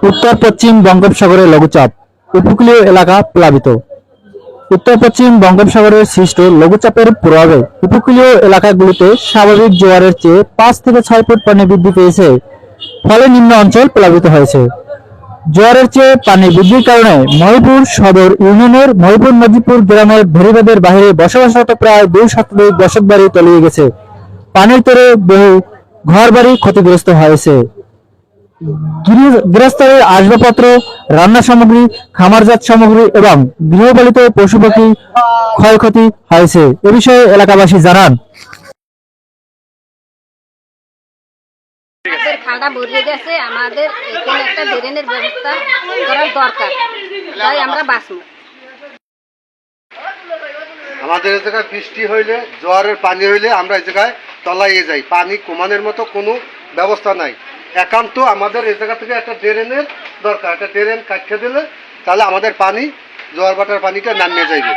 উত্তর পশ্চিম বঙ্গোপসাগরে লঘুচাপ উপকূলীয় এলাকা প্লাবিত। উত্তর পশ্চিম বঙ্গোপসাগরের সৃষ্ট লঘুচাপের প্রভাবে উপকূলীয় এলাকাগুলিতে স্বাভাবিক জোয়ারের চেয়ে পাঁচ থেকে ছয় ফুট পানি বৃদ্ধি পেয়েছে। ফলে নিম্ন অঞ্চল প্লাবিত হয়েছে। জোয়ারের চেয়ে পানি বৃদ্ধির কারণে মহিপুর সদর ইউনিয়নের মহিপুর নদীপুর গ্রামের ভেরিবাদের বাইরে বসবাসরত প্রায় দুই শতাধিক বসত বাড়ি তলিয়ে গেছে। পানির তরে বহু ঘর বাড়ি ক্ষতিগ্রস্ত হয়েছে। গৃহ- গৃহস্থলের আসবাবপত্র রান্না সামগ্রী খামারজাত সামগ্রী এবং গৃহপালিত পশু পাখি ক্ষয়ক্ষতি হয়েছে। এ বিষয়ে এলাকাবাসী জানান। আমাদের খালটা ভরিয়ে গেছে। আমাদের এখানে একটা ড্রেনের ব্যবস্থা করার দরকার। তাই আমরা বাঁচবো। আমাদের এই জায়গায় বৃষ্টি হইলে জোয়ারের পানি হইলে আমরা এই জায়গায় তলাইয়ে যাই। পানি কমানোর মতো কোনো ব্যবস্থা নাই। একান্ত আমাদের এ জায়গা থেকে একটা ট্রেনের দরকার, একটা ট্রেন কাটতে দিলে তাহলে আমাদের পানি, জোয়ার বাটার পানিটা নামিয়ে যাইবে।